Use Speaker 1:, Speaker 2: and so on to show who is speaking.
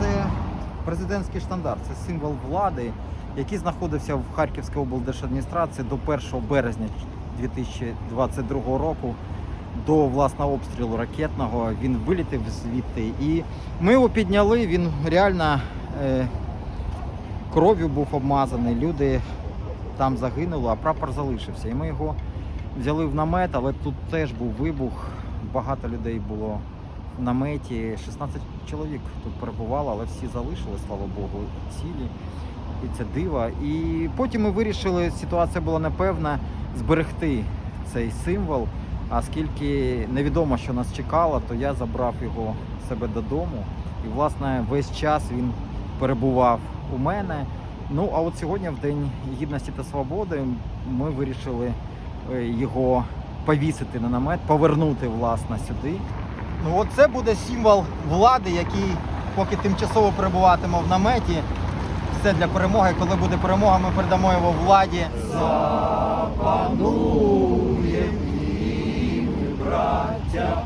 Speaker 1: це президентський штандарт, це символ влади, який знаходився в Харківській облдержадміністрації до 1 березня 2022 року. До власного обстрілу ракетного він вилітів звідти. І ми його підняли. Він реально е, кров'ю був обмазаний. Люди там загинули, а прапор залишився. І ми його взяли в намет, але тут теж був вибух. Багато людей було в наметі. 16 чоловік тут перебувало, але всі залишили, слава Богу, цілі. І це диво. І потім ми вирішили, ситуація була непевна, зберегти цей символ. А оскільки невідомо, що нас чекало, то я забрав його себе додому. І, власне, весь час він перебував у мене. Ну, а от сьогодні, в День Гідності та Свободи, ми вирішили е, його повісити на намет, повернути власне сюди. Ну оце буде символ влади, який, поки тимчасово перебуватиме в наметі, все для перемоги. Коли буде перемога, ми передамо його владі. Запанує, браття.